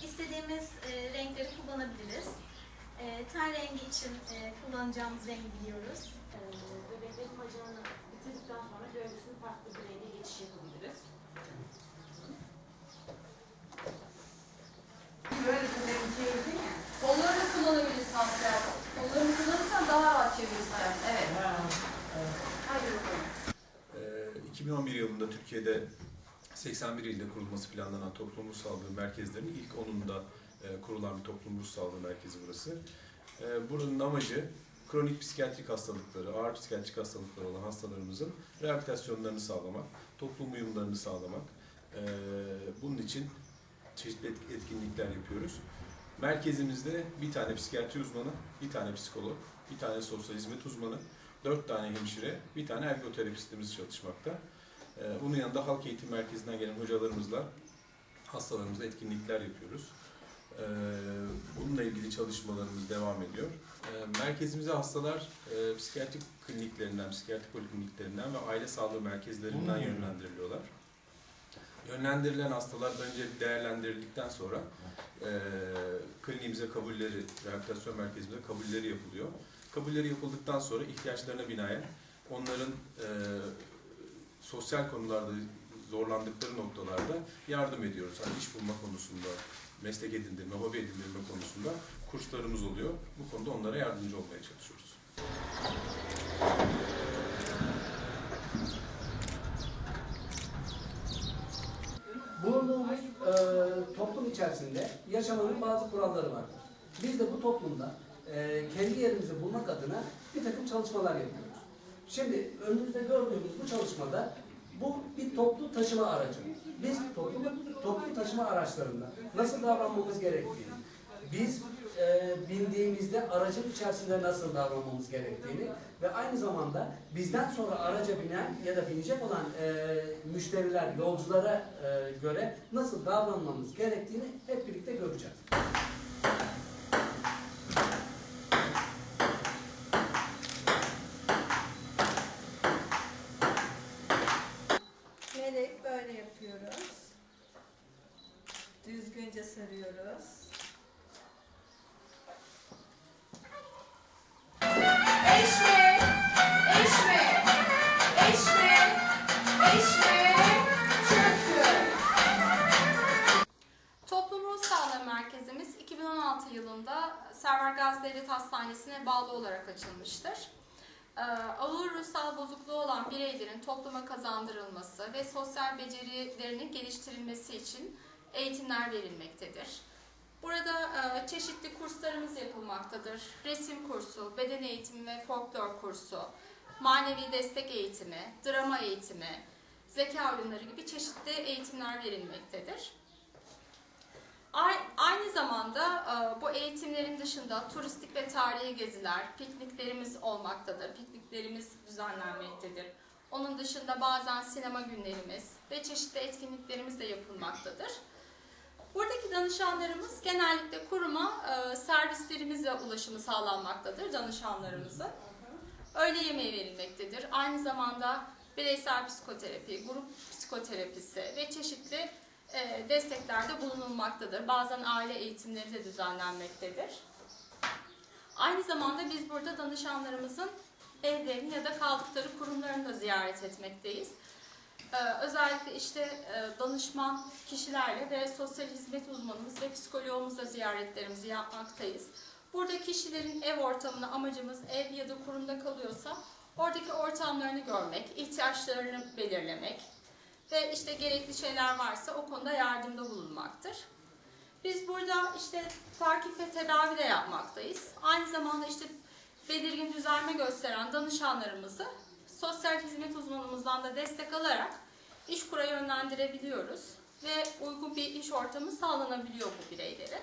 İstediğimiz e, renkleri kullanabiliriz. E, ten rengi için e, kullanacağımız rengi biliyoruz. E, bebeklerin bacağını bitirdikten sonra gövdesinin farklı bir renge geçiş yapabiliriz. Onları da kullanabiliriz aslında. Onları kullanırsan daha rahat çevirirsin. Evet. Hayır. Ee, 2011 yılında Türkiye'de 81 ilde kurulması planlanan toplum ruh sağlığı merkezlerinin ilk onunda e, kurulan bir toplum ruh sağlığı merkezi burası. E, Buranın amacı kronik psikiyatrik hastalıkları, ağır psikiyatrik hastalıkları olan hastalarımızın rehabilitasyonlarını sağlamak, toplum uyumlarını sağlamak. E, Bunun için çeşitli et- etkinlikler yapıyoruz. Merkezimizde bir tane psikiyatri uzmanı, bir tane psikolog, bir tane sosyal hizmet uzmanı, dört tane hemşire, bir tane ergoterapistimiz çalışmakta. Ee, Bunun yanında halk eğitim merkezinden gelen hocalarımızla hastalarımızla etkinlikler yapıyoruz. Ee, Bununla ilgili çalışmalarımız devam ediyor. Ee, Merkezimize hastalar e, psikiyatrik kliniklerinden, psikiyatri polikliniklerinden ve aile sağlığı merkezlerinden Hmm. yönlendiriliyorlar. Yönlendirilen hastalar önce değerlendirildikten sonra e, kliniğimize kabulleri, rehabilitasyon merkezimize kabulleri yapılıyor. Kabulleri yapıldıktan sonra ihtiyaçlarına binaen onların e, sosyal konularda zorlandıkları noktalarda yardım ediyoruz. Hani iş bulma konusunda, meslek edindirme, hobi edindirme konusunda kurslarımız oluyor. Bu konuda onlara yardımcı olmaya çalışıyoruz. Bulunduğumuz e, toplum içerisinde yaşamanın bazı kuralları var. Biz de bu toplumda e, kendi yerimizi bulmak adına bir takım çalışmalar yapıyoruz. Şimdi önümüzde gördüğümüz bu çalışmada bu bir toplu taşıma aracı. Biz toplu, toplu taşıma araçlarında nasıl davranmamız gerektiğini, biz e, bindiğimizde aracın içerisinde nasıl davranmamız gerektiğini ve aynı zamanda bizden sonra araca binen ya da binecek olan e, müşteriler, yolculara e, göre nasıl davranmamız gerektiğini hep birlikte göreceğiz. Düzgünce sarıyoruz. Eşme, eşme, eşme, eşme, çöktü. Toplum Ruh Sağlığı Merkezimiz 2016 yılında Server Gazi Devlet Hastanesi'ne bağlı olarak açılmıştır. Ee, Ağır ruhsal bozukluğu olan bireylerin topluma kazandırılması ve sosyal becerilerinin geliştirilmesi için eğitimler verilmektedir. Burada e, çeşitli kurslarımız yapılmaktadır. Resim kursu, beden eğitimi ve folklor kursu, manevi destek eğitimi, drama eğitimi, zeka oyunları gibi çeşitli eğitimler verilmektedir. Ay- Aynı zamanda e, bu eğitimlerin dışında turistik ve tarihi geziler, pikniklerimiz olmaktadır. Pikniklerimiz düzenlenmektedir. Onun dışında bazen sinema günlerimiz ve çeşitli etkinliklerimiz de yapılmaktadır. Buradaki danışanlarımız genellikle kuruma e, servislerimizle ulaşımı sağlanmaktadır danışanlarımızın. Öğle yemeği verilmektedir. Aynı zamanda bireysel psikoterapi, grup psikoterapisi ve çeşitli e, desteklerde bulunulmaktadır. Bazen aile eğitimleri de düzenlenmektedir. Aynı zamanda biz burada danışanlarımızın evlerini ya da kaldıkları kurumlarını da ziyaret etmekteyiz. Ee, özellikle işte e, danışman kişilerle ve sosyal hizmet uzmanımız ve psikoloğumuzla ziyaretlerimizi yapmaktayız. Burada kişilerin ev ortamını amacımız ev ya da kurumda kalıyorsa oradaki ortamlarını görmek, ihtiyaçlarını belirlemek ve işte gerekli şeyler varsa o konuda yardımda bulunmaktır. Biz burada işte takip ve tedavi de yapmaktayız. Aynı zamanda işte belirgin düzelme gösteren danışanlarımızı sosyal hizmet uzmanımızdan da destek alarak iş kura yönlendirebiliyoruz ve uygun bir iş ortamı sağlanabiliyor bu bireylere.